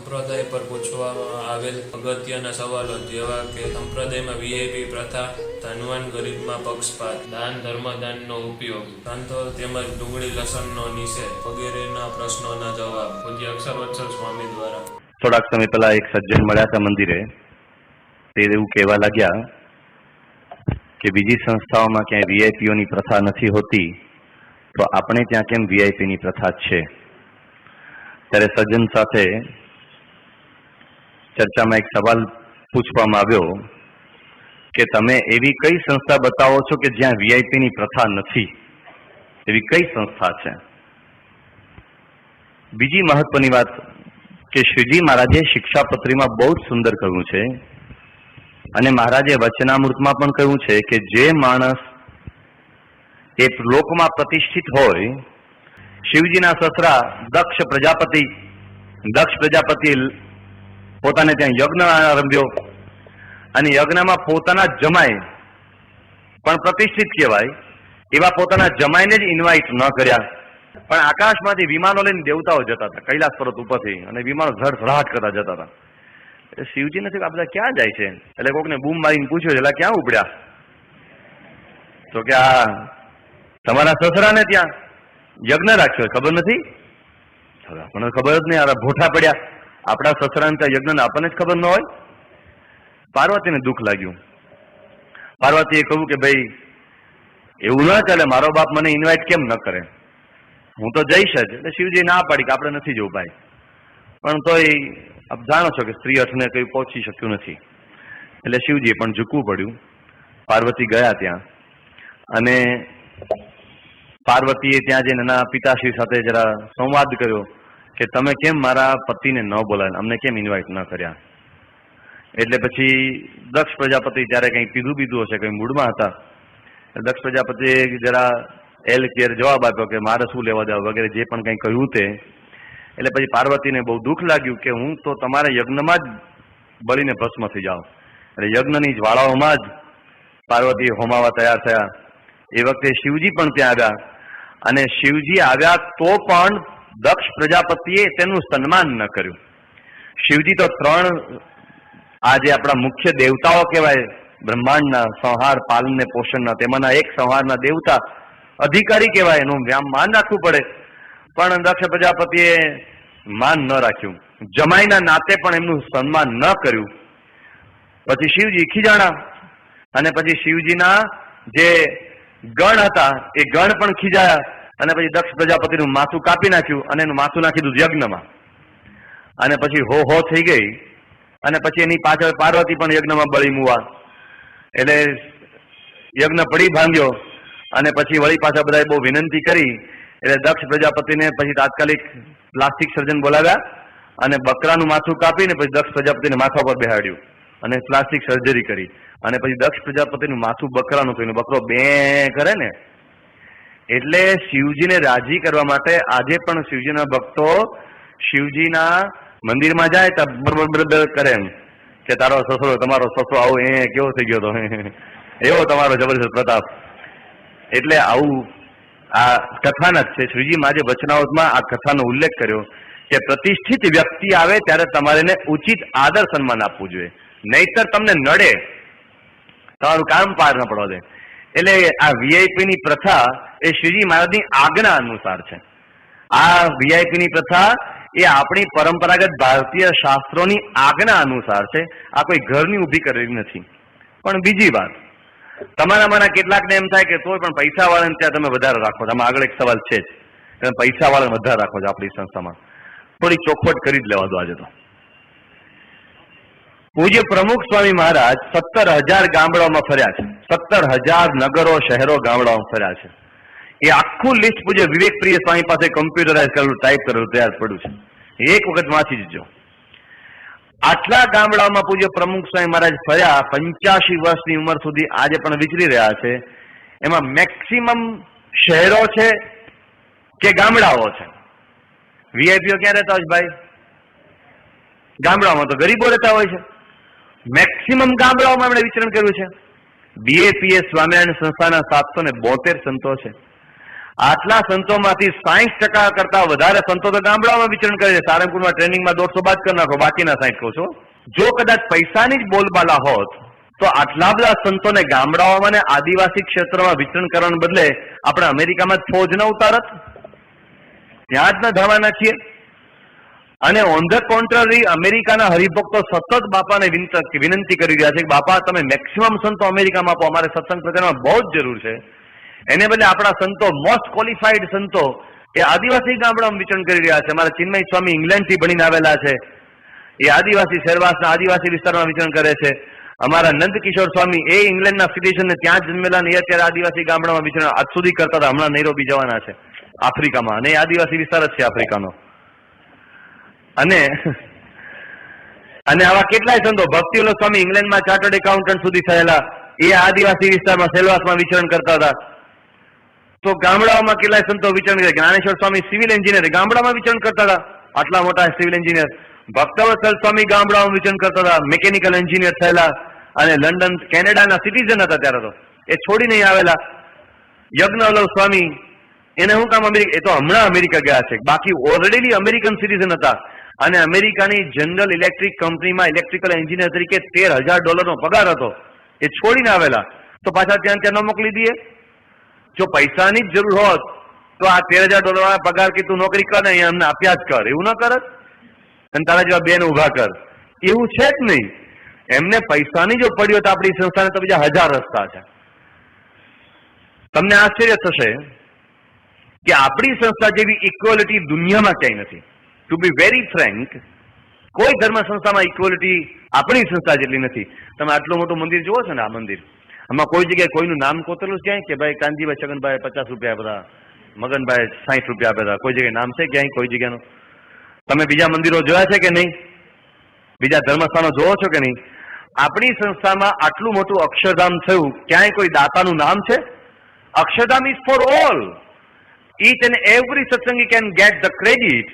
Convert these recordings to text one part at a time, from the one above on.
સંપ્રદાય પર પૂછવામાં આવેલ અગત્યના સવાલો જેવા કે સંપ્રદાયમાં વીઆઈપી પ્રથા, ધનવાન ગરીબમાં પક્ષપાત, દાન, ધર્મદાનનો ઉપયોગ સંતો તેમજ ડુંગળી લસણનો નિષેધ વગેરેના પ્રશ્નોના જવાબ પૂજ્ય અક્ષરવત્સલ સ્વામી દ્વારા. થોડાક સમય પહેલા એક સજ્જન મળ્યા હતા મંદિરે. તે એવું કહેવા લાગ્યા કે બીજી સંસ્થાઓમાં ક્યાંય વીઆઈપીઓની પ્રથા નથી હોતી, તો આપણે ત્યાં કેમ વીઆઈપીની પ્રથા છે? ત્યારે સજ્જન સાથે ચર્ચામાં એક સવાલ પૂછવામાં આવ્યો કે તમે એવી કઈ સંસ્થા બતાવો છો કે જ્યાં વીઆઈપીની પ્રથા નથી? એવી કઈ સંસ્થા છે? બીજી મહત્વની વાત કે શ્રીજી મહારાજે શિક્ષાપત્રીમાં બહુ જ સુંદર કહ્યું છે અને મહારાજે વચનામૃતમાં પણ કહ્યું છે કે જે માણસ એ લોકમાં પ્રતિષ્ઠિત હોય, શિવજીના સસરા દક્ષ પ્રજાપતિ દક્ષ પ્રજાપતિ પોતાને ત્યાં યજ્ઞ આરંભ્યો. અને યજ્ઞમાં પોતાના જમાઈ પણ પ્રતિષ્ઠિત કહેવાય, એવા પોતાના જમાઈને જ ઇન્વાઇટ ન કર્યા. પણ આકાશમાંથી વિમાનો લઈને દેવતાઓ જતા હતા, કૈલાસ પર્વત ઉપરથી, અને વિમાનો ધડધડાટ કરતા જતા હતા. એટલે શિવજી નથી આ બધા ક્યાં જાય છે? એટલે કોકને બૂમ મારીને પૂછ્યું એટલે ક્યાં ઉપડ્યા? તો કે આ તમારા સસરાને ત્યાં યજ્ઞ રાખ્યો ખબર નથી? હવે આપણને ખબર જ નહીં, આ ભોઠા પડ્યા. આપણા સસરાને ત્યાં યજ્ઞ આપણને જ ખબર ન હોય? પાર્વતીને દુઃખ લાગ્યું. પાર્વતીએ કહ્યું કે ભાઈ, એવું ના ચાલે, મારો બાપ મને ઇન્વાઇટ કેમ ન કરે? હું તો જઈશ જ, એટલે શિવજી ના પાડી કે આપણે નથી જવું ભાઈ. પણ તોય આપ જાણો છો કે સ્ત્રી અર્થને કઈ પહોંચી શક્યું નથી. એટલે શિવજીએ પણ ઝૂકવું પડ્યું. પાર્વતી ગયા ત્યાં. અને પાર્વતીએ ત્યાં જઈને એના પિતાશ્રી સાથે જરા સંવાદ કર્યો. કે તમે કેમ મારા પતિને ન બોલાવ્યા? અમને કેમ ઇન્વાઇટ ન કર્યા? એટલે પછી દક્ષ પ્રજાપતિ ત્યારે કંઈ પીધું પીધું હશે, કંઈ મૂડમાં હતા દક્ષ પ્રજાપતિએ જરા એલ કેર જવાબ આપ્યો કે મારે શું લેવા દેવા વગેરે જે પણ કંઈ કહ્યું તે. એટલે પછી પાર્વતીને બહુ દુઃખ લાગ્યું કે હું તો તમારા યજ્ઞમાં જ બળીને ભસ્મ થઈ જાઉં. એટલે યજ્ઞની જ્વાળાઓમાં જ પાર્વતી હોમાવા તૈયાર થયા. એ વખતે શિવજી પણ ત્યાં આવ્યા. અને શિવજી આવ્યા તો પણ દક્ષ પ્રજાપતિએ તેનું સન્માન ન કર્યું. શિવજી તો ત્રણ આજે આપણા મુખ્ય દેવતાઓ કહેવાય, બ્રહ્માંડના સંહાર પાલન ને પોષણના, તેમાંના એક સંહારના દેવતા, અધિકારી કહેવાય, એનું માન રાખવું પડે. પણ દક્ષ પ્રજાપતિએ માન ન રાખ્યું. જમાઈના નાતે પણ એમનું સન્માન ન કર્યું. પછી શિવજી ખીજાણા અને પછી શિવજીના જે ગણ હતા, એ ગણ પણ ખીજાયા. અને પછી દક્ષ પ્રજાપતિનું માથું કાપી નાખ્યું અને એનું માથું નાખી દીધું યજ્ઞમાં. અને પછી હો હો થઈ ગઈ. અને પછી એની પાછળ પાર્વતી પણ યજ્ઞમાં બળી મુવા. એટલે યજ્ઞ પડી ભાંગ્યો. અને પછી વળી પાછા બધાએ બહુ વિનંતી કરી. એટલે દક્ષ પ્રજાપતિને પછી તાત્કાલિક પ્લાસ્ટિક સર્જન બોલાવ્યા. અને બકરાનું માથું કાપીને પછી દક્ષ પ્રજાપતિને માથા પર બેહાડ્યું. અને પ્લાસ્ટિક સર્જરી કરી. અને પછી દક્ષ પ્રજાપતિનું માથું બકરાનું થયું બકરો બે કરે ને. એટલે શિવજીને રાજી કરવા માટે આજે પણ શિવજીના ભક્તો શિવજીના મંદિરમાં જાય તો બરબર કરે એમ. કે તારો સસરો, તમારો સસરો આવો એ કેવો થઈ ગયો તો એવો તમારો જબરજસ્ત પ્રતાપ. એટલે આવું આ કથાનક છે. શ્રીજી માજે વચનાવતમાં આ કથાનો ઉલ્લેખ કર્યો કે પ્રતિષ્ઠિત વ્યક્તિ આવે ત્યારે તમારે ઉચિત આદર સન્માન આપવું જોઈએ. નહીતર તમને નડે. તમારું કામ પાર ન પડવા દે. એટલે આ વીઆઈપી ની પ્રથા એ શ્રીજી મહારાજની આજ્ઞા અનુસાર છે. આ વીઆઈપી ની પ્રથા એ આપણી પરંપરાગત ભારતીય શાસ્ત્રોની આજ્ઞા અનુસાર છે. આ કોઈ ઘરની ઊભી કરેલી નથી. પણ બીજી વાત, તમારામાંના કેટલાકને એમ થાય કે તોય પણ પૈસા વાળાને ત્યાં તમે વધારે રાખો છો. આમાં આગળ એક સવાલ છે જ. તમે પૈસા વાળાને વધારે રાખો છો આપણી સંસ્થામાં. થોડી ચોખવટ કરી જ લેવા દો આજે તો. પૂજ્ય પ્રમુખ સ્વામી મહારાજ સત્તર હજાર ગામડાઓમાં ફર્યા છે. સત્તર હજાર નગરો, શહેરો, ગામડાઓ ફર્યા છે. એ આખું લિસ્ટ પૂજ્ય વિવેક પ્રિય સ્વામી પાસે કમ્પ્યુટરાઇઝ કરેલું ટાઈપ કરેલું, તૈયાર પડ્યું છે. એક વખત વાંચી જજો. આટલા ગામડાઓમાં પૂજ્ય પ્રમુખ સ્વામી મહારાજ ફર્યા પંચ્યાસી વર્ષની ઉંમર સુધી આજે પણ વિચરી રહ્યા છે. એમાં મેક્સિમમ શહેરો છે કે ગામડાઓ છે? વીઆઈપીઓ ક્યાં રહેતા હોય છે ભાઈ? ગામડાઓમાં તો ગરીબો રહેતા હોય છે. મેક્સિમમ ગામડાઓમાં એમણે વિચરણ કર્યું છે. બીએપીએ સ્વામિનારાયણ સંસ્થાના સાતસો ને બોતેર સંતો છે. આટલા સંતોમાંથી સાહીઠ ટકા કરતા વધારે સંતો તો ગામડાઓમાં વિચરણ કરે છે. સારંગપુરમાં ટ્રેનિંગમાં દોઢસો બાદ કરી નાખો, બાકીના સાહીઠ કહું છો. જો કદાચ પૈસાની જ બોલબાલા હોત, તો આટલા બધા સંતોને ગામડાઓમાં ને આદિવાસી ક્ષેત્રમાં વિચરણ કરવાને બદલે આપણે અમેરિકામાં ફોજ ન ઉતારત. ત્યાં જ ન ધરવાના છીએ અને ઓન ધ કોન્ટ્રરી અમેરિકાના હરિભક્તો સતત બાપાને વિનંતી કરી રહ્યા છે કે, બાપા, તમે મેક્સિમમ સંતો અમેરિકામાં આપો. અમારે સત્સંગ પ્રચારમાં બહુ જ જરૂર છે. એને બદલે આપણા સંતો મોસ્ટ ક્વોલિફાઈડ સંતો, એ આદિવાસી ગામડામાં વિચરણ કરી રહ્યા છે. અમારા ચિન્મય સ્વામી ઇંગ્લેન્ડથી ભણીને આવેલા છે. એ આદિવાસી શેરવાસના આદિવાસી વિસ્તારમાં વિચરણ કરે છે. અમારા નંદકિશોર સ્વામી એ ઇંગ્લેન્ડના સિટીઝન ત્યાં જન્મેલા ને અત્યારે આદિવાસી ગામડામાં વિચરણ આજ સુધી કરતા હતા. હમણાં નૈરોબી જવાના છે. આફ્રિકામાં. અને આદિવાસી વિસ્તાર જ છે આફ્રિકાનો. અને અને આવા કેટલાય સંતો ભક્તિવલ્લભ સ્વામી ઇંગ્લેન્ડમાં ચાર્ટર્ડ એકાઉન્ટન્ટ સુધી થયેલા, એ આદિવાસી વિસ્તારમાં સેલવાસમાં વિચરણ કરતા હતા. તો ગામડાઓમાં કેટલાય સંતો વિચરણ કરે? જ્ઞાનેશ્વર સ્વામી સિવિલ એન્જિનિયર ગામડામાં વિચરણ કરતા હતા? આટલા મોટા સિવિલ એન્જિનિયર. ભક્તવત્સલ સ્વામી ગામડાઓમાં વિચરણ કરતા હતા. મિકેનિકલ એન્જિનિયર થયેલા અને લંડન, કેનેડાના સિટીઝન હતા ત્યારે તો. એ છોડી નહીં આવેલા. યજ્ઞવલવ સ્વામી, એને શું કામ અમેરિકા, એ તો હમણાં અમેરિકા ગયા છે. બાકી ઓલરેડી અમેરિકન સિટીઝન હતા. અને અમેરિકાની જનરલ ઇલેક્ટ્રિક કંપનીમાં ઇલેક્ટ્રિકલ એન્જિનિયર તરીકે તેર હજાર ડોલરનો પગાર હતો. એ છોડીને આવેલા. તો પાછા ત્યાં ત્યાં ન મોકલી દઈએ? જો પૈસાની જ જરૂર હોત, તો આ તેર હજાર ડોલર પગાર કે તું નોકરી કર ને, અહીંયા અમને આપ્યા જ કર. એવું ન કરત અને તારા જેવા બેન ઊભા કર. એવું છે જ નહીં. એમને પૈસાની જો પડ્યો તો આપણી સંસ્થાને, તો બીજા હજાર રસ્તા છે. તમને આશ્ચર્ય થશે કે આપણી સંસ્થા જેવી ઇક્વલિટી દુનિયામાં ક્યાંય નથી. ટુ બી વેરી ફ્રેન્ક કોઈ ધર્મ સંસ્થામાં ઇક્વલિટી આપણી સંસ્થા જેટલી નથી. તમે આટલું મોટું મંદિર જુઓ છો ને આ મંદિર, આમાં કોઈ જગ્યાએ કોઈનું નામ કોતરેલું ક્યાંય? કે ભાઈ કાનજીભાઈ છગનભાઈ પચાસ રૂપિયા આપ્યા મગનભાઈ સાઠ રૂપિયા આપ્યા કોઈ જગ્યાએ નામ છે ક્યાંય? કોઈ જગ્યાનું? તમે બીજા મંદિરો જોયા છે કે નહીં? બીજા ધર્મસ્થાનો જોવો છો કે નહીં? આપણી સંસ્થામાં આટલું મોટું અક્ષરધામ થયું, ક્યાંય કોઈ દાતાનું નામ છે? Akshardham is for all each and every satsangi can get the credit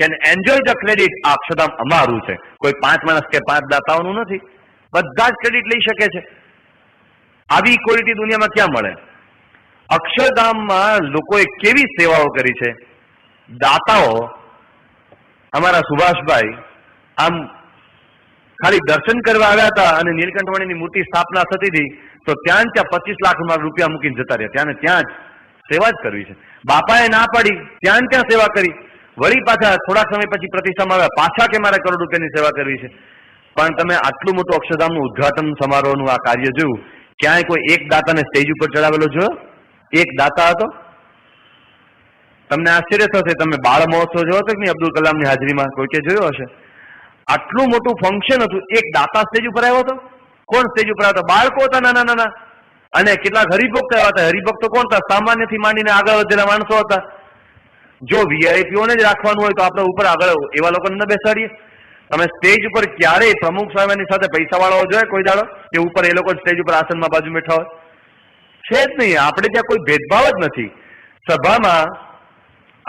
can enjoy the credit આ અક્ષરધામ અમારું છે. કોઈ પાંચ માણસ કે પાંચ દાતાઓનું નથી. બધા જ ક્રેડિટ લઈ શકે છે. આવી ક્વોલિટી દુનિયામાં ક્યાં મળે? અક્ષરધામમાં લોકોએ કેવી સેવાઓ કરી છે? દાતાઓ, અમારા સુભાષભાઈ, આમ ખાલી દર્શન કરવા આવ્યા હતા અને નીલકંઠવાણીની મૂર્તિ સ્થાપના થતી હતી, તો ત્યાં ત્યાં પચીસ લાખ રૂપિયા મૂકીને જતા રહ્યા. ત્યાં ત્યાં જ સેવા જ કરવી છે. બાપાએ ના પાડી, ત્યાં ત્યાં સેવા કરી. વળી પાછા થોડાક સમય પછી પ્રતિષ્ઠામાં આવ્યા. પાછા કે મારે કરોડ રૂપિયાની સેવા કરવી છે? પણ તમે આટલું મોટું અક્ષરધામનું ઉદ્ઘાટન સમારોહનું આ કાર્ય જોયું, ક્યાંય કોઈ એક દાતાને સ્ટેજ ઉપર ચડાવેલો જોયો? એક દાતા હતો? તમને આશ્ચર્ય થશે, તમે બાળ મહોત્સવ જોયો હતો કે નહીં? અબ્દુલ કલામની હાજરીમાં કોઈ કે જોયો હશે? આટલું મોટું ફંક્શન હતું, એક દાતા સ્ટેજ ઉપર આવ્યો હતો? કોણ સ્ટેજ ઉપર આવ્યો હતો? બાળકો હતા, નાના નાના. અને કેટલાક હરિભક્ત આવ્યા હતા. હરિભક્તો કોણ હતા? સામાન્યથી માંડીને આગળ વધેલા માણસો હતા. જો વીઆઈપીઓને જ રાખવાનું હોય તો આપણે ઉપર આગળ એવા લોકોને ન બેસાડીએ. તમે સ્ટેજ ઉપર ક્યારેય પ્રમુખ સ્વામીની સાથે પૈસા વાળાઓ જોઈએ કોઈ દાડો કે ઉપર એ લોકો સ્ટેજ ઉપર આસનમાં બાજુ બેઠા હોય? છે જ નહીં. આપણે ત્યાં કોઈ ભેદભાવ જ નથી. સભામાં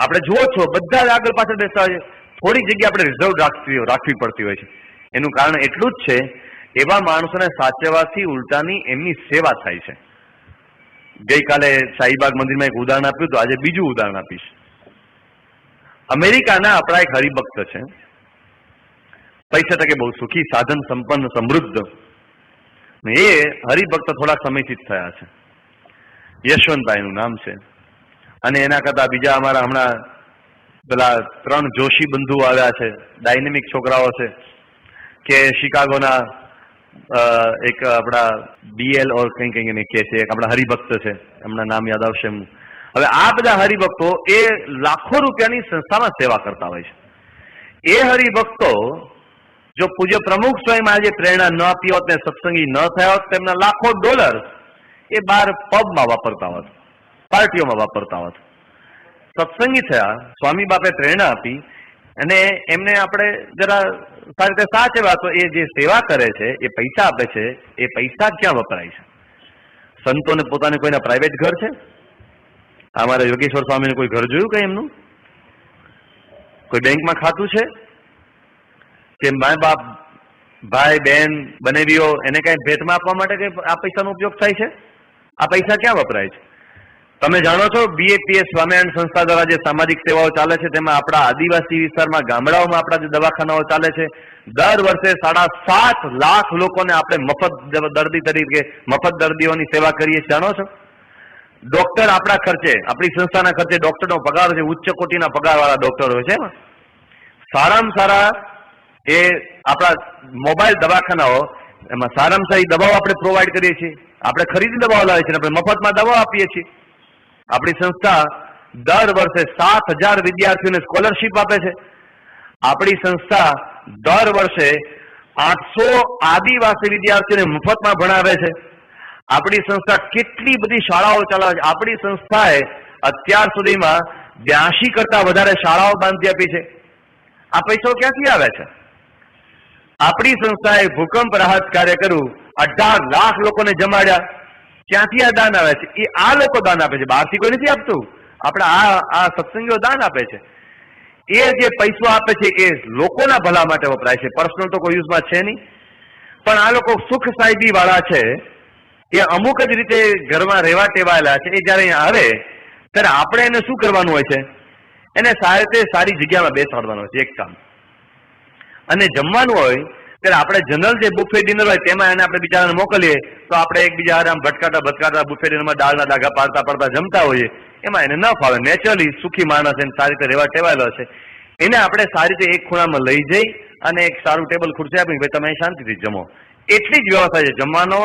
આપણે જુઓ છો, બધા જ આગળ પાછળ બેસતા હોય થોડી જગ્યા આપણે રિઝર્વ રાખવી રાખવી પડતી હોય છે. એનું કારણ એટલું જ છે, એવા માણસોને સાચવવાથી ઉલટાની એમની સેવા થાય છે. ગઈકાલે શાહીબાગ મંદિરમાં એક ઉદાહરણ આપ્યું તો આજે બીજું ઉદાહરણ આપીશ. અમેરિકાના આપણા એક હરિભક્ત છે. પૈસા ટકે બહુ સુખી, સાધન સંપન્ન, સમૃદ્ધ. એ હરિભક્ત થોડા સમયથી જ થયા છે. યશવંતભાઈનું નામ છે. અને એના કરતા બીજા અમારા હમણાં પેલા ત્રણ જોશી બંધુ આવ્યા છે, ડાયનેમિક છોકરાઓ છે, કે શિકાગોના એક આપણા બીએલ ઓર કંઈ કંઈ કહે છે, એક આપણા હરિભક્ત છે. એમના નામ યાદ આવશે એમનું. હવે આ બધા હરિભક્તો એ લાખો રૂપિયાની સંસ્થામાં સેવા કરતા હોય છે. એ હરિભક્તો જો પૂજ્ય પ્રમુખ સ્વયં આજે પ્રેરણા ન આપી હોત ને સત્સંગી ન થયા હોત, તેમના લાખો ડોલર એ બાર પબમાં વાપરતા હોત, પાર્ટીઓમાં વાપરતા હોત. સત્સંગી થયા, સ્વામી બાપે પ્રેરણા આપી અને એમને આપણે જરા સારી રીતે સાચે તો એ જે સેવા કરે છે, એ પૈસા આપે છે, એ પૈસા ક્યાં વપરાય છે? સંતોને પોતાને કોઈના પ્રાઇવેટ ઘર છે? અમારા યોગેશ્વર સ્વામીને કોઈ ઘર જોયું કઈ એમનું? કોઈ બેંકમાં ખાતું છે? કે મા બાપ, ભાઈ બહેન બનેવીઓ એને કઈ ભેટમાં આપવા માટે કઈ આ પૈસાનો ઉપયોગ થાય છે? આ પૈસા ક્યાં વપરાય છે? તમે જાણો છો બીએપીએસ સ્વામિનારાયણ સંસ્થા દ્વારા જે સામાજિક સેવાઓ ચાલે છે, તેમાં આપણા આદિવાસી વિસ્તારમાં ગામડાઓમાં આપણા જે દવાખાનાઓ ચાલે છે, દર વર્ષે સાડા સાત લાખ લોકોને આપણે મફત દર્દી તરીકે, મફત દર્દીઓની સેવા કરીએ જાણો છો? ડોક્ટર આપણા ખર્ચે, આપણી સંસ્થાના ખર્ચે ડોક્ટરનો પગાર છે, ઉચ્ચ કોટીના પગારવાળા ડોક્ટર છે સારામાં સારા એ આપણા મોબાઈલ દવાખાનાઓ, એમાં સારામાં સારી દવાઓ આપણે પ્રોવાઈડ કરીએ છીએ. આપણે ખરીદી દવાઓ લાવીએ છીએ આપણે મફતમાં દવાઓ આપીએ છીએ. આપણી સંસ્થા દર વર્ષે સાત હજાર વિદ્યાર્થીઓને સ્કોલરશીપ આપે છે. આપણી સંસ્થા દર વર્ષે આઠસો આદિવાસી વિદ્યાર્થીઓને મફતમાં ભણાવે છે. આપણી સંસ્થા કેટલી બધી શાળાઓ ચલાવે છે. આપણી સંસ્થાએ અત્યાર સુધીમાં બ્યાસી કરતા વધારે શાળાઓ બાંધી આપી છે. આ પૈસો ક્યાંથી આવે છે? આપણી સંસ્થાએ ભૂકંપ રાહત કાર્ય કર્યું અઢાર લાખ લોકોને જમાડ્યા. ક્યાંથી આ દાન આવે છે? એ આ લોકો દાન આપે છે. બહારથી કોઈ નથી આપતું. આપણે આ આ સત્સંગીઓ દાન આપે છે. એ જે પૈસો આપે છે એ લોકોના ભલા માટે વપરાય છે. પર્સનલ તો કોઈ યુઝમાં છે નહીં. પણ આ લોકો સુખ સાહેબી વાળા છે. એ અમુક જ રીતે ઘરમાં રહેવા ટેવાયેલા છે, એ જયારે અહીંયા આવે, ત્યારે આપણે એને શું કરવાનું હોય છે? એને સારી રીતે સારી જગ્યામાં બેસાડવાનું હોય છે, એક કામ. અને જમવાનું હોય, ત્યારે આપણે જનરલ જે બુફે ડિનર હોય, તેમાં એને આપણે બિચારાને મોકલીએ, તો આપણે એકબીજા આમ ભટકાતા ભટકાતા બુફે ડિનરમાં દાળના દાગા પાડતા પાડતા જમતા હોઈએ, એમાં એને ન ફાવે. નેચરલી સુખી માણસ એને સારી રીતે રહેવા ટેવાયેલો છે. એને આપણે સારી રીતે એક ખૂણામાં લઈ જઈ અને એક સારું ટેબલ ખુરશી આપી ભાઈ તમે શાંતિથી જમો. એટલી જ વ્યવસ્થા છે. જમવાનો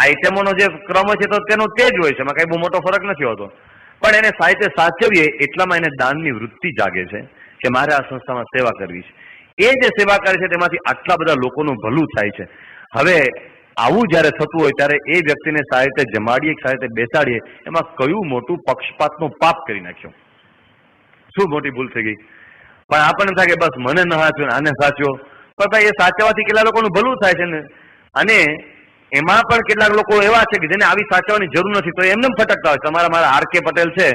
આઈટમોનો જે ક્રમ છે તો તેનો તે જ હોય છે, એમાં કઈ બહુ મોટો ફરક નથી હોતો. પણ એને સાહિત્ય સાચવીએ એટલામાં એને દાનની વૃત્તિ જાગે છે કે મારે આ સંસ્થામાં સેવા કરવી છે. એ જે સેવા કરે છે તેમાંથી આટલા બધા લોકોનું ભલું થાય છે. હવે આવું જ્યારે થતું હોય ત્યારે એ વ્યક્તિને રીતે જમાડીએ રીતે બેસાડીએ, એમાં કયું મોટું પક્ષપાતનો પાપ કરી નાખ્યો? શું મોટી ભૂલ થઈ ગઈ? પણ આપણને થાય કે બસ મને ન સાચ્યો આને સાચ્યો પણ ભાઈ એ સાચવવાથી કેટલા લોકોનું ભલું થાય છે ને? અને એમાં પણ કેટલાક લોકો એવા છે કે જેને આવી સાચવવાની જરૂર નથી, તો એમને ફટકતા હોય તમારા મારા આર કે પટેલ છે,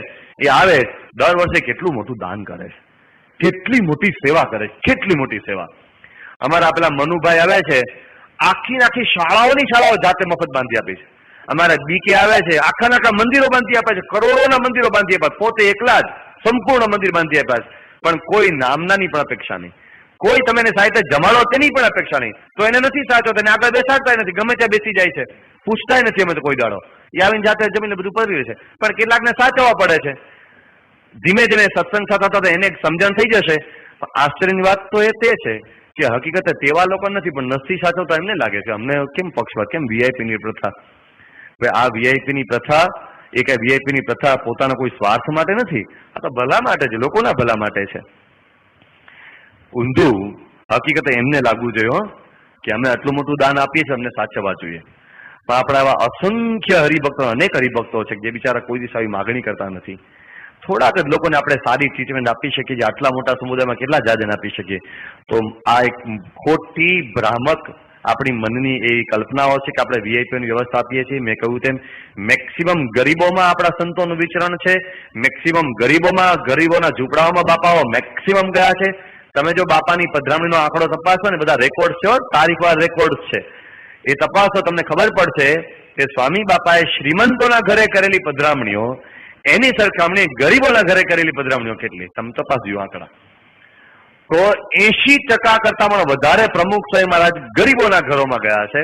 એ આવે, દર વર્ષે કેટલું મોટું દાન કરે છે. કેટલી મોટી સેવા કરે છે, કેટલી મોટી સેવા. અમારા પેલા મનુભાઈ આવે છે, આખી આખી શાળાઓની શાળાઓ જાતે મફત બાંધી આપી છે. અમારા બીકે આવે છે આખા આખા મંદિરો બાંધી આપે છે, કરોડોના મંદિરો બાંધી આપ્યા પોતે એકલા જ સંપૂર્ણ મંદિર બાંધી આપ્યા છે. પણ કોઈ નામનાની પણ અપેક્ષા નહીં. કોઈ તમે એને સાહિત્ય જમાડો તેની પણ અપેક્ષા નહીં. તો એને નથી સાચો તેને આગળ બેસાડતા નથી. ગમે ત્યાં બેસી જાય છે. પૂછતાય નથી અમે તો કોઈ દાડો. એ આવીને જાતે જમીને બધું પડી છે. પણ કેટલાકને સાચવવા પડે છે. ધીમે ધીમે સત્સંગ થતા થતા એને સમજણ થઈ જશે. પણ આશ્ચર્યની વાત તો એ તે છે કે હકીકતે તેવા લોકો નથી, પણ નથી સાચવતા એમને લાગે છે. અમને કેમ પક્ષપાત? કેમ વીઆઈપીની પ્રથા? હવે આ વીઆઈપીની પ્રથા, એ કઈ વીઆઈપીની પ્રથા પોતાના કોઈ સ્વાર્થ માટે નથી? આ તો ભલા માટે છે. લોકોના ભલા માટે છે. ઊંધું હકીકતે એમને લાગવું જોઈએ કે અમે આટલું મોટું દાન આપીએ છીએ, અમને સાચવવા જોઈએ. પણ આપણા આવા અસંખ્ય હરિભક્તો, અનેક હરિભક્તો છે જે બિચારા કોઈ દિવસ આવી માગણી કરતા નથી. થોડાક જ લોકોને આપણે સારી ટ્રીટમેન્ટ આપી શકીએ જે આટલા મોટા સમુદાયમાં કેટલા જાદન આપી શકીએ. તો આ એક ખોટી ભ્રામક આપણી મનની એ કલ્પનાઓ છે કે આપણે વીઆઈપીની વ્યવસ્થા આપીએ છીએ. મેં કહ્યું તેમ મેક્સિમમ ગરીબોમાં આપણા સંતોનું વિચરણ છે મેક્સિમમ ગરીબોમાં ગરીબોના ઝૂંપડાઓમાં બાપાઓ મેક્સિમમ ગયા છે. તમે જો બાપાની પધરામણીનો આંકડો તપાસો ને, બધા રેકોર્ડ છે, તારીખવાર રેકોર્ડ છે. એ તપાસો, તમને ખબર પડશે કે સ્વામી બાપાએ શ્રીમંતોના ઘરે કરેલી પધરામણીઓ, એની સરખામણી ગરીબોના ઘરે કરેલી પધરામણીઓ કેટલી? તમે તપાસજો આંકડા. તો એસી ટકા કરતા પણ વધારે પ્રમુખ સ્વામી મહારાજ ગરીબોના ઘરોમાં ગયા છે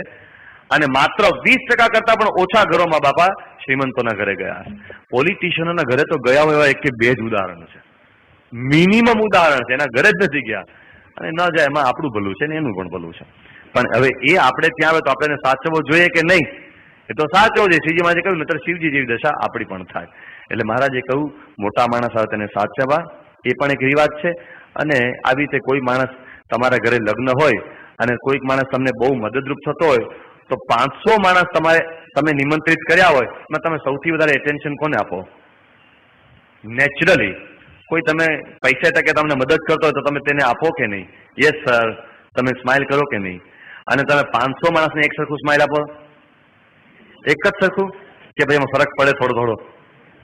અને માત્ર વીસ ટકા કરતા પણ ઓછા ઘરોમાં બાપા શ્રીમંતોના ઘરે ગયા છે. પોલિટિશિયનોના ઘરે તો ગયા હોય એવા એક કે બે જ ઉદાહરણ છે. મિનિમમ ઉદાહરણ છે, એના ઘરે જ નથી ગયા. અને ન જાય, એમાં આપણું ભલું છે ને એનું પણ ભલું છે. પણ હવે એ આપણે ત્યાં આવે તો આપણે સાચવવો જોઈએ કે નહીં? એ તો સાચવો છે. શ્રીજી મહારાજે કહ્યું નતર શિવજી જેવી દશા આપણી પણ થાય. એટલે મહારાજે કહ્યું, મોટા માણસ આવે તેને સાચવવા, એ પણ એક રિવાજ છે. અને આવી રીતે કોઈ માણસ તમારા ઘરે લગ્ન હોય અને કોઈક માણસ તમને બહુ મદદરૂપ થતો હોય, તો પાંચસો માણસ તમારે તમે નિમંત્રિત કર્યા હોય, એમાં તમે સૌથી વધારે એટેન્શન કોને આપો? નેચરલી કોઈ તમે પૈસા ટકે તમને મદદ કરતો હોય તો તમે તેને આપો કે નહીં? યસ સર તમે સ્માઇલ કરો કે નહીં? અને તમે પાંચસો માણસને એક સરખું સ્માઇલ આપો? એક જ સરખું? કે ભાઈ એમાં ફરક પડે થોડો થોડો?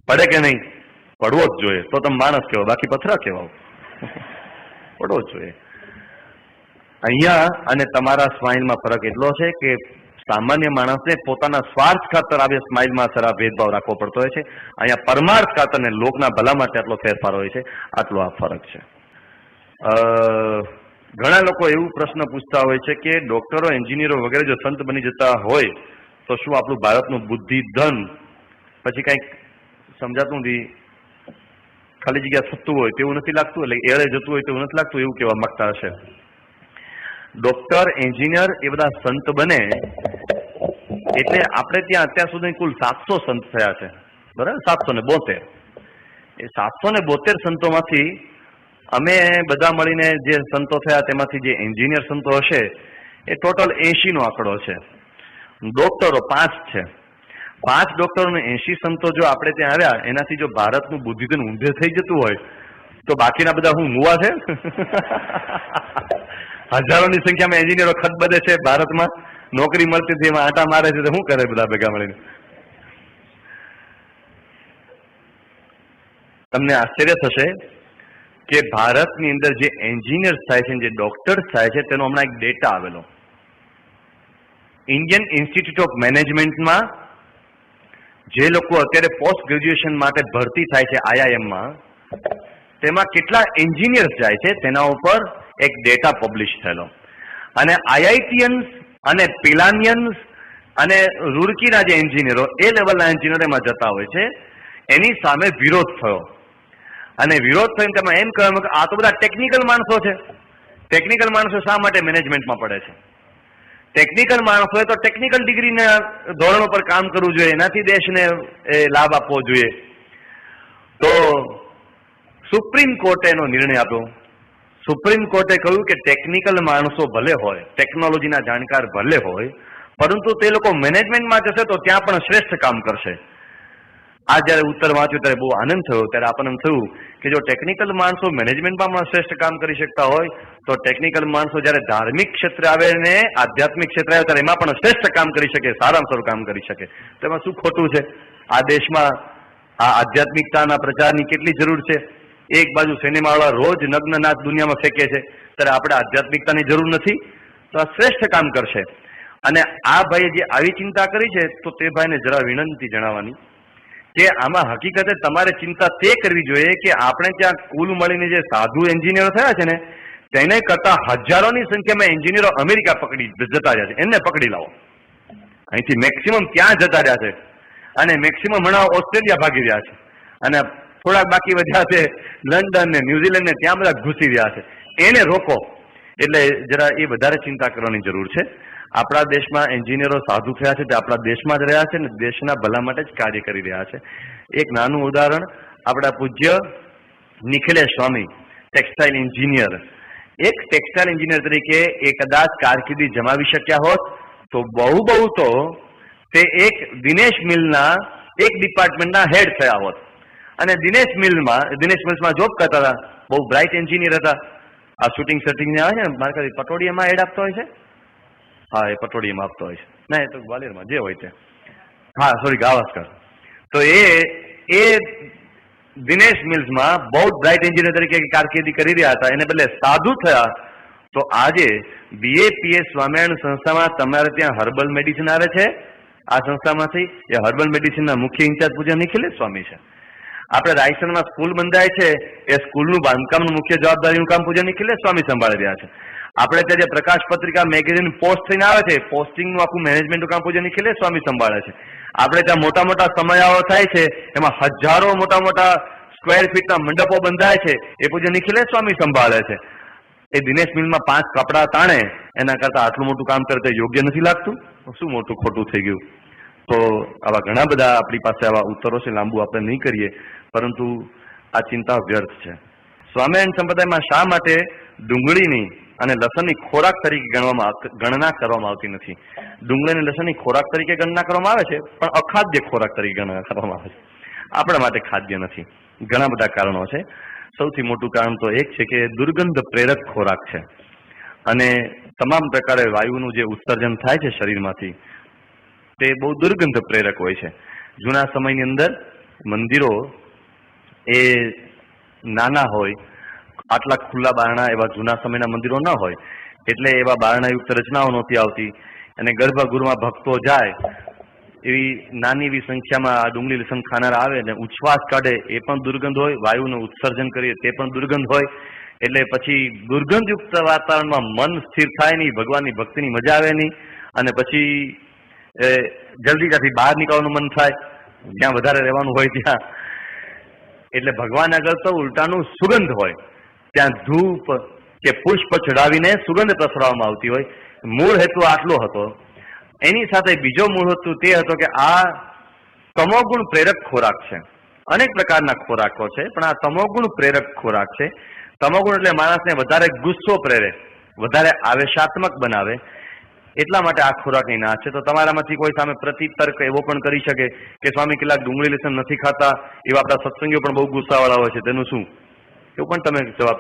પડે કે નહીં? પડવો જ જોઈએ. તો તમે માણસ કહેવો બાકી પથરા કહેવાઓ પડવો જ જોઈએ. અહીંયા અને તમારા સ્માઇલમાં ફરક એટલો છે કે સામાન્ય માણસને પોતાના સ્વાર્થ ખાતર આવે સ્માઇલમાં સર આ ભેદભાવ રાખવો પડતો હોય છે. અહીંયા પરમાર્થ ખાતર ને લોકના ભલા માટે આટલો ફેરફાર હોય છે. આટલો આ ફરક છે. ઘણા લોકો એવું પ્રશ્ન પૂછતા હોય છે કે ડોક્ટરો, એન્જિનિયરો વગેરે જો સંત બની જતા હોય, તો શું આપણું ભારતનું બુદ્ધિ ધન પછી કંઈક સમજાતું નથી? ખાલી જગ્યા થતું હોય તેવું નથી લાગતું? એટલે એળે જતું હોય તેવું નથી લાગતું? એવું કહેવા માંગતા હશે. ડોક્ટર, એન્જિનિયર એ બધા સંત બને. એટલે આપણે ત્યાં અત્યાર સુધી કુલ સાતસો સંત થયા છે. બરાબર? સાતસો ને બોતેર. એ સાતસો ને બોતેર સંતોમાંથી અમે બધા મળીને જે સંતો થયા તેમાંથી જે એન્જિનિયર સંતો હશે, એ ટોટલ એસી નો આંકડો છે. ડોક્ટરો પાંચ છે. પાંચ ડોક્ટરો ને એસી સંતો જો આપણે ત્યાં આવ્યા, એનાથી જો ભારતનું બુદ્ધિધન ઊંધે થઈ જતું હોય, તો બાકીના બધા હું મુવા છે? હજારોની સંખ્યામાં એન્જિનિયરો ખતબદે છે, ભારતમાં નોકરી મળતી હતી, એમાં આટા મારે છે, તો શું કરે બધા ભેગા મળીને? તમને આશ્ચર્ય થશે કે ભારતની અંદર જે એન્જિનિયર્સ થાય છે જે ડોક્ટર્સ થાય છે, તેનો હમણાં એક ડેટા આવેલો. ઇન્ડિયન ઇન્સ્ટિટ્યૂટ ઓફ મેનેજમેન્ટમાં જે લોકો અત્યારે પોસ્ટ ગ્રેજ્યુએશન માટે ભરતી થાય છે આઈઆઈએમમાં, તેમાં કેટલા એન્જિનિયર્સ જાય છે, તેના ઉપર એક ડેટા પબ્લિશ થયેલો. અને આઈઆઈટીયન્સ અને પિલાનિયન્સ અને રૂરકીના જે એન્જિનિયરો એ લેવલના એન્જિનિયર એમાં જતા હોય છે, એની સામે વિરોધ થયો. અને વિરોધ થઈને તેમાં એમ કહેવામાં કે આ તો બધા ટેકનિકલ માણસો છે. ટેકનિકલ માણસો શા માટે મેનેજમેન્ટમાં પડે છે? ટેકનિકલ માણસોએ તો ટેકનિકલ ડિગ્રીના ધોરણો પર કામ કરવું જોઈએ, એનાથી દેશને એ લાભ આપવો જોઈએ. તો સુપ્રીમ કોર્ટે એનો નિર્ણય આપ્યો. સુપ્રીમ કોર્ટે કહ્યું કે ટેકનિકલ માણસો ભલે હોય ટેકનોલોજીના જાણકાર ભલે હોય, પરંતુ તે લોકો મેનેજમેન્ટમાં જશે તો ત્યાં પણ શ્રેષ્ઠ કામ કરશે. આ જ્યારે ઉત્તર વાંચ્યું ત્યારે બહુ આનંદ થયો. ત્યારે આપણને થયું કે જો ટેકનિકલ માણસો મેનેજમેન્ટમાં પણ શ્રેષ્ઠ કામ કરી શકતા હોય, તો ટેકનિકલ માણસો જ્યારે ધાર્મિક ક્ષેત્રે આવે ને આધ્યાત્મિક ક્ષેત્રે આવે, ત્યારે એમાં પણ શ્રેષ્ઠ કામ કરી શકે સારામાં સારું કામ કરી શકે. તો એમાં શું ખોટું છે? આ દેશમાં આ આધ્યાત્મિકતાના પ્રચારની કેટલી જરૂર છે? એક બાજુ સિનેમાવાળા રોજ નગ્ન નાચ દુનિયામાં ફેંકે છે, ત્યારે આપણે આધ્યાત્મિકતાની જરૂર નથી, તો આ શ્રેષ્ઠ કામ કરશે. અને આ ભાઈએ જે આવી ચિંતા કરી છે, તો તે ભાઈને જરા વિનંતી જણાવવાની કે આમાં હકીકતે તમારે ચિંતા તે કરવી જોઈએ કે આપણે ત્યાં કુલ મળીને જે સાધુ એન્જિનિયર થયા છે ને, તેને કરતા હજારોની સંખ્યામાં એન્જિનિયરો અમેરિકા પકડી જતા રહ્યા છે. એમને પકડી લાવો. અહીંથી મેક્સિમમ ત્યાં જતા રહ્યા છે. અને મેક્સિમમ હમણાં ઓસ્ટ્રેલિયા ભાગી રહ્યા છે. અને થોડાક બાકી વધ્યા છે, લંડન ને ન્યુઝીલેન્ડ ને ત્યાં બધા ઘૂસી રહ્યા છે. એને રોકો. એટલે જરા એ વધારે ચિંતા કરવાની જરૂર છે. આપણા દેશમાં એન્જિનિયરો સાધુ થયા છે, તે આપણા દેશમાં જ રહ્યા છે ને દેશના ભલા માટે જ કાર્ય કરી રહ્યા છે. એક નાનું ઉદાહરણ, આપણા પૂજ્ય નિખિલેશ સ્વામી, ટેક્સટાઇલ એન્જિનિયર. એક ટેક્સટાઇલ એન્જિનિયર તરીકે એ કદાચ કારકિર્દી જમાવી શક્યા હોત, તો બહુ બહુ તો તે એક દિનેશ મિલના એક ડિપાર્ટમેન્ટના હેડ થયા હોત. અને દિનેશ મિલમાં, દિનેશ મિલ્સમાં જોબ કરતા હતા. બહુ બ્રાઇટ એન્જિનિયર હતા. આ શૂટિંગ સેટિંગ આવે છે ને, મારે કદી પટોડિયામાં એડ આપતો હોય છે? હા, એ પટોડીયામાં આપતો હોય છે. ના, એ તો ગ્વાલિયરમાં, જે હોય તે. હા સોરી ગાવસ્કર. તો એ એ દિનેશ મિલ્સમાં બહુ બ્રાઇટ એન્જિનિયર તરીકે કારકિર્દી કરી રહ્યા હતા. એને બદલે સાધુ થયા. તો આજે બીએપીએસ સ્વામિનારાયણ સંસ્થામાં તમારે ત્યાં હર્બલ મેડિસિન આવે છે? આ સંસ્થામાંથી એ હર્બલ મેડિસિનના મુખ્ય ઇન્ચાર્જ પૂજા નિખિલેશ સ્વામી છે. આપણે રાયસનમાં સ્કૂલ બંધાય છે, એ સ્કૂલનું બાંધકામનું મુખ્ય જવાબદારીનું કામ પૂજા નિખિલેશ સ્વામી સંભાળી રહ્યા છે. આપણે ત્યાં જે પ્રકાશ પત્રિકા, મેગેઝિન પોસ્ટ થઈને આવે છે પોસ્ટિંગનું આખું મેનેજમેન્ટનું કામ પૂજ્ય નિખિલેશ સ્વામી સંભાળે છે. આપણે ત્યાં મોટા મોટા સમયાઓ થાય છે, એમાં હજારો મોટા મોટા સ્ક્વેર ફીટના મંડપો બંધાય છે, એ પૂજ્ય નિખિલેશ સ્વામી સંભાળે છે. એ દિનેશ મિલમાં પાંચ કપડાં તાણે, એના કરતાં આટલું મોટું કામ કરે તો યોગ્ય નથી લાગતું. શું મોટું ખોટું થઈ ગયું? તો આવા ઘણા બધા આપણી પાસે આવા ઉત્તરો છે, લાંબુ આપણે નહીં કરીએ. પરંતુ આ ચિંતા વ્યર્થ છે. સ્વામિનારાયણ સંપ્રદાયમાં શા માટે ડુંગળીની અને લસણની ખોરાક તરીકે ગણવામાં ગણના કરવામાં આવતી નથી? ડુંગળી અને લસણની ખોરાક તરીકે ગણના કરવામાં આવે છે, પણ અખાદ્ય ખોરાક તરીકે ગણના કરવામાં આવે છે. આપણા માટે ખાદ્ય નથી. ઘણા બધા કારણો છે. સૌથી મોટું કારણ તો એક છે કે દુર્ગંધ પ્રેરક ખોરાક છે. અને તમામ પ્રકારે વાયુનું જે ઉત્સર્જન થાય છે શરીરમાંથી, તે બહુ દુર્ગંધ પ્રેરક હોય છે. જૂના સમયની અંદર મંદિરો એ નાના હોય, આટલા ખુલ્લા બારણા એવા જૂના સમયના મંદિરો ન હોય, એટલે એવા બારણાયુક્ત રચનાઓ નહોતી આવતી. અને ગર્ભગૃહમાં ભક્તો જાય, એવી નાની એવી સંખ્યામાં આ ડુંગળી લસણ ખાનારા આવે ને ઉચ્છવાસ કાઢે, એ પણ દુર્ગંધ હોય, વાયુનું ઉત્સર્જન કરીએ તે પણ દુર્ગંધ હોય. એટલે પછી દુર્ગંધયુક્ત વાતાવરણમાં મન સ્થિર થાય નહીં, ભગવાનની ભક્તિની મજા આવે નહીં. અને પછી જલ્દી ત્યાંથી બહાર નીકળવાનું મન થાય, જ્યાં વધારે રહેવાનું હોય ત્યાં. એટલે ભગવાન આગળ તો ઉલટાનું સુગંધ હોય. ત્યાં ધૂપ કે પુષ્પ ચડાવીને સુગંધ પ્રસરવામાં આવતી હોય. મૂળ હેતુ આટલો હતો. એની સાથે બીજો મૂળ હેતુ તે હતો કે આ તમોગુણ પ્રેરક ખોરાક છે. અનેક પ્રકારના ખોરાકો છે, પણ આ તમોગુણ પ્રેરક ખોરાક છે. તમોગુણ એટલે માણસને વધારે ગુસ્સો પ્રેરે, વધારે આવેશાત્મક બનાવે. એટલા માટે આ ખોરાકની ના છે. તો તમારામાંથી કોઈ સામે પ્રતિતર્ક એવો પણ કરી શકે કે સ્વામી કેટલાક ડુંગળી લસણ નથી ખાતા, એવા આપણા સત્સંગીઓ પણ બહુ ગુસ્સાવાળા હોય છે. તેનું શું? એવું પણ તમે જવાબ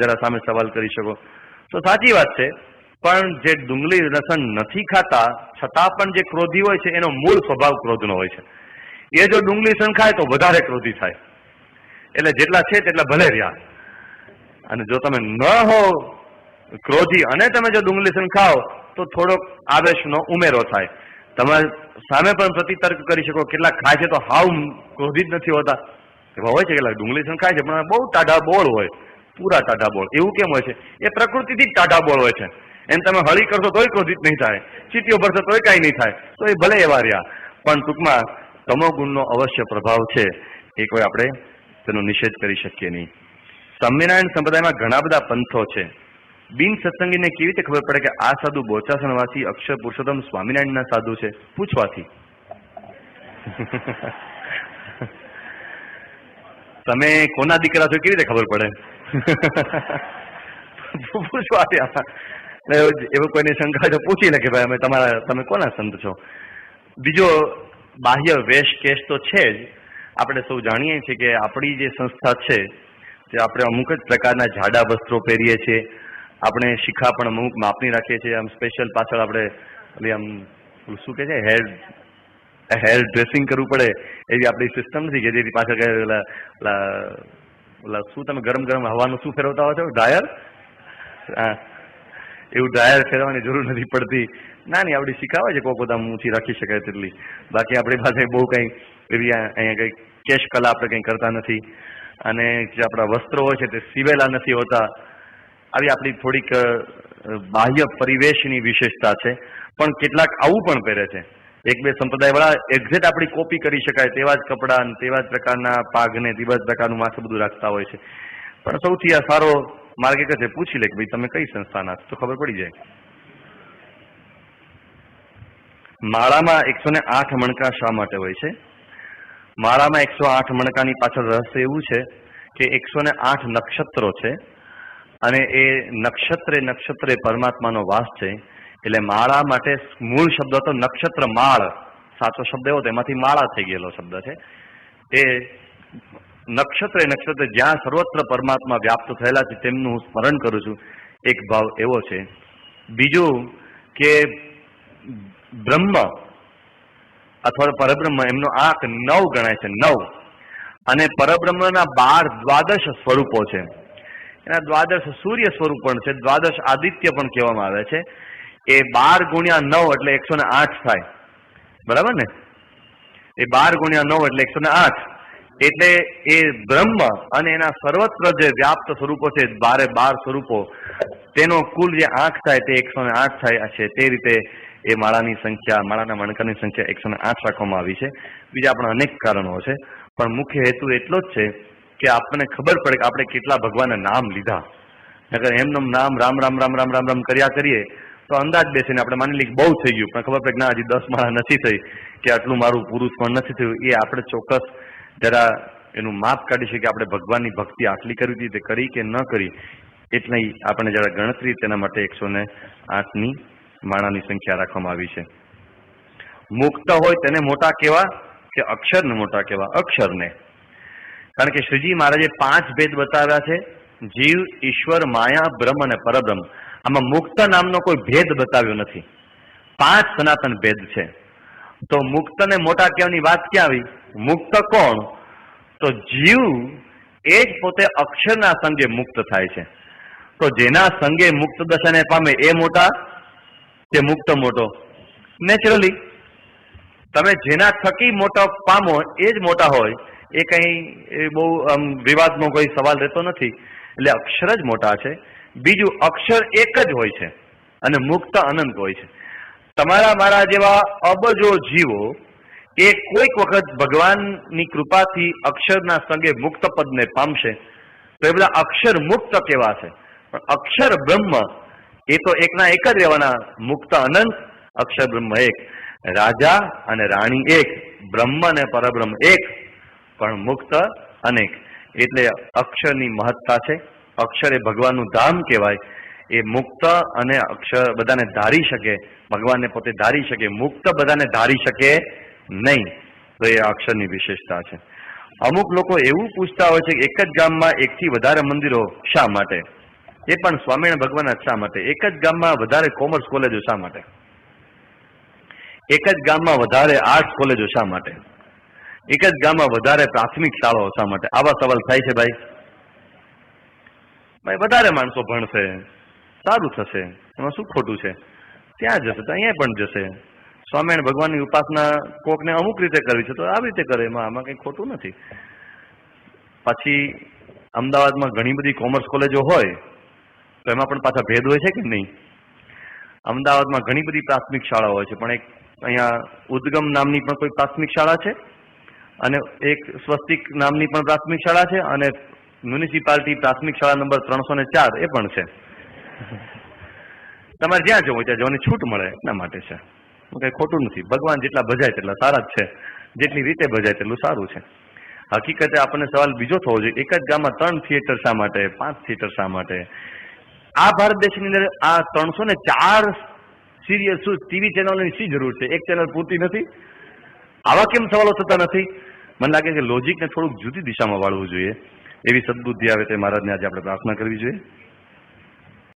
જરા સામે સવાલ કરી શકો. તો સાચી વાત છે, પણ જે ડુંગળી લસણ નથી ખાતા, છતાં પણ જે ક્રોધી હોય છે, એનો મૂળ સ્વભાવ ક્રોધનો હોય છે. એ જો ડુંગળી લસણ ખાય તો વધારે ક્રોધી થાય. એટલે જેટલા છે તેટલા ભલે રહ્યા. અને જો તમે ન હો, ક્રોધી અને તમે જો ડુંગળી લસણ ખાઓ તો થોડોક આવેશનો ઉમેરો થાય. તમે સામે પણ પ્રતિતર્ક કરી શકો, કેટલાક ખાય છે તો હાવ ક્રોધિત નથી હોતા. હોય છે કેટલાક, ડુંગળી લસણ ખાય છે, પણ બહુ ટાઢા બોળ હોય, પૂરા ટાઢા બોળ. એવું કેમ હોય છે? એ પ્રકૃતિથી જ ટાઢા બોળ હોય છે. એમ તમે હળી કરશો તોય ક્રોધિત નહીં થાય. ચીટીઓ ભરશો તોય કાંઈ નહીં થાય. તો એ ભલે એવા રહ્યા. પણ ટૂંકમાં તમો ગુણનો અવશ્ય પ્રભાવ છે. એ કોઈ આપણે તેનો નિષેધ કરી શકીએ નહીં. સ્વામિનારાયણ સંપ્રદાયમાં ઘણા બધા પંથો છે. બિન સત્સંગીને કેવી રીતે ખબર પડે કે આ સાધુ બોચાસણવાસી, અક્ષર પુરુષોત્તમ સ્વામિનારાયણના સાધુ છે? પૂછવાથી. તમે કોના દીકરા છો કેવી રીતે ખબર પડે? પૂછવાથી. એવું- કોઈની શંકા તો પૂછી લે કે ભાઈ અમે તમારા, તમે કોના સંત છો? બીજો બાહ્ય વેશ કેશ તો છે જ. આપણે સૌ જાણીએ છીએ કે આપણી જે સંસ્થા છે તે આપણે અમુક જ પ્રકારના જાડા વસ્ત્રો પહેરીએ છીએ આપણે શિખા પણ અમુક માપની રાખીએ છીએ. આમ સ્પેશિયલ પાછળ આપણે ઓલી આમ શું કે છે? હેર હેર ડ્રેસિંગ કરવું પડે એવી આપણી સિસ્ટમ નથી કે જેથી પાછળ કહે ઓલા ઓલા શું તમે ગરમ ગરમ હવાનું શું ફેરવતા હો છો? ડ્રાયર હા. એવું ડ્રાયર ફેરવાની જરૂર નથી પડતી. ના નહીં આપણી શીખાવે છે, કોઈ આમ ઊંચી રાખી શકાય તેટલી. બાકી આપણી પાસે બહુ કંઈ એવી અહીંયા કંઈ કેશ કલા આપણે કંઈ કરતા નથી. અને જે આપણા વસ્ત્રો હોય છે તે સીવેલા નથી હોતા. આવી આપણી થોડીક બાહ્ય પરિવેશની વિશેષતા છે. પણ કેટલાક આવું પણ પહેરે છે. એક બે સંપ્રદાય વાળા એક્ઝેક્ટ આપણી કોપી કરી શકાય તેવા જ કપડાં ને તેવા જ પ્રકારના પાઘને તેવા જ પ્રકારનું માથું બધું રાખતા હોય છે. પણ સૌથી આ સારો માર્ગ એક છે. પૂછી લે કે ભાઈ, તમે કઈ સંસ્થાના છો? તો ખબર પડી જાય. માળામાં એકસો ને આઠ મણકા શા માટે હોય છે? માળામાં એકસો આઠ મણકાની પાછળ રહસ્ય એવું છે કે એકસો ને આઠ નક્ષત્રો છે અને એ નક્ષત્રે નક્ષત્રે પરમાત્માનો વાસ છે. એટલે માળા માટે મૂળ શબ્દ હતો નક્ષત્ર માળ. સાચો શબ્દ એવો તેમાંથી માળા થઈ ગયેલો શબ્દ છે. એ નક્ષત્રે નક્ષત્રે જ્યાં સર્વત્ર પરમાત્મા વ્યાપ્ત થયેલા છે, તેમનું હું સ્મરણ કરું છું. એક ભાવ એવો છે. બીજું કે બ્રહ્મ અથવા પરબ્રહ્મ એમનો આંક નવ ગણાય છે, નવ. અને પરબ્રહ્મના બાર દ્વાદશ સ્વરૂપો છે. એના દ્વાદશ સૂર્ય સ્વરૂપ પણ છે, દ્વાદશ આદિત્ય પણ કહેવામાં આવે છે. એ બાર ગુણ્યા નવ એટલે એકસો ને આઠ થાય. બરાબર ને? એ બાર ગુણ્યા નવ એટલે એકસો ને આઠ. એટલે એ બ્રહ્મ અને એના સર્વત્ર જે વ્યાપ્ત સ્વરૂપો છે, બારે બાર સ્વરૂપો, તેનો કુલ જે આંખ થાય તે એકસો ને આઠ થાય છે. તે રીતે એ માળાની સંખ્યા, માળાના મણકાની સંખ્યા એકસો ને આઠ રાખવામાં આવી છે. બીજા પણ અનેક કારણો છે. પણ મુખ્ય હેતુ એટલો જ છે કે આપણને ખબર પડે કે આપણે કેટલા ભગવાનના નામ લીધા. નકર એમનું નામ રામ રામ રામ રામ રામ રામ કર્યા કરીએ, તો અંદાજ બેસીને આપણે માની લઈએ બહુ થઈ ગયું. પણ ખબર પડે ના, હજી દસ માળા નથી થઈ, કે આટલું મારું પુરુષ પણ નથી થયું. એ આપણે ચોક્કસ જરા એનું માપ કાઢી શકીએ આપણે ભગવાનની ભક્તિ આટલી કરવી હતી તે કરી કે ન કરી. એટલે આપણે જરા ગણતરી તેના માટે એકસો ને આઠની માળાની સંખ્યા રાખવામાં આવી છે. મુક્ત હોય તેને મોટા કેવા કે અક્ષરને મોટા કેવા? અક્ષરને. કારણ કે શ્રીજી મહારાજે પાંચ ભેદ બતાવ્યા છે. જીવ, ઈશ્વર, માયા, બ્રહ્મ અને પરબ્રહ્મ. આમાં મુક્ત નામનો કોઈ ભેદ બતાવ્યો નથી. પાંચ સનાતન ભેદ છે. તો મુક્તને મોટા કહેવાની વાત ક્યાં આવી? મુક્ત કોણ? તો જીવ એ જ પોતે અક્ષરના સંગે મુક્ત થાય છે. તો જેના સંગે મુક્ત દશાને પામે એ મોટા? કે મુક્ત મોટો. નેચરલી તમે જેના થકી મોટા પામો એ જ મોટા હોય એ કંઈ બહુ, આમ, વિવાદનો કોઈ સવાલ રહેતો નથી. એટલે અક્ષર જ મોટા છે. બીજું, અક્ષર એક જ હોય છે અને મુક્ત અનંત હોય છે. તમારા, મારા જેવા અબજો જીવો એ કોઈક વખત ભગવાનની કૃપાથી અક્ષરના સંગે મુક્ત પદને પામશે. તો એ બધા અક્ષર મુક્ત કેવા છે? પણ અક્ષર બ્રહ્મ એ તો એકના એક જ રહેવાના. મુક્ત અનંત, અક્ષર બ્રહ્મ એક. રાજા અને રાણી એક. બ્રહ્મ અને પરબ્રહ્મ એક. પણ મુક્ત અનેક. એટલે અક્ષરની મહત્તા છે. અક્ષર એ ભગવાનનું ધામ કહેવાય. એ મુક્ત અને અક્ષર બધાને ધારી શકે. ભગવાનને પોતે ધારી શકે. મુક્ત બધાને ધારી શકે નહીં. તો એ અક્ષરની વિશેષતા છે. અમુક લોકો એવું પૂછતા હોય છે કે એક જ ગામમાં એકથી વધારે મંદિરો શા માટે? એ પણ સ્વામિનારાયણ ભગવાનના શા માટે? એક જ ગામમાં વધારે કોમર્સ કોલેજો શા માટે? એક જ ગામમાં વધારે આર્ટ્સ કોલેજો શા માટે? એક જ ગામમાં વધારે પ્રાથમિક શાળાઓ શા માટે? આવા સવાલ થાય છે ભાઈ. ભાઈ, વધારે માણસો ભણશે. સારું થશે. એમાં શું ખોટું છે? ત્યાં જશે તો અહીંયા પણ જશે. સ્વામિનારાયણ ભગવાનની ઉપાસના કોકને અમુક રીતે કરવી છે તો આવી રીતે કરે. એમાં, આમાં કંઈ ખોટું નથી. પછી અમદાવાદમાં ઘણી બધી કોમર્સ કોલેજો હોય, તો એમાં પણ પાછા ભેદ હોય છે કે નહીં? અમદાવાદમાં ઘણી બધી પ્રાથમિક શાળાઓ હોય છે, પણ એક અહીંયા ઉદ્ગમ નામની પણ કોઈ પ્રાથમિક શાળા છે? અને એક સ્વસ્તિક નામની પણ પ્રાથમિક શાળા છે અને મ્યુનિસિપાલિટી પ્રાથમિક શાળા નંબર ત્રણસો ને ચાર એ પણ છે. તમારે જ્યાં જવું ત્યાં જવાની છૂટ મળે એટલા માટે છે. કઈ ખોટું નથી. ભગવાન જેટલા ભજાય તેટલા સારા જ છે. જેટલી રીતે ભજાય તેટલું સારું છે. હકીકતે આપણને સવાલ બીજો થવો જોઈએ. એક જ ગામમાં ત્રણ થિયેટર શા માટે? પાંચ થિયેટર શા માટે? આ ભારત દેશની અંદર આ ત્રણસો ને ચાર સિરિયલ શું? ટીવી ચેનલની શી જરૂર છે? એક ચેનલ પૂરતી નથી? આવા કેમ સવાલો થતા નથી? મને લાગે કે લોજિકને થોડુંક જુદી દિશામાં વાળવું જોઈએ. એવી સદબુદ્ધિ આવે તે મહારાજને આજે આપણે પ્રાર્થના કરવી જોઈએ.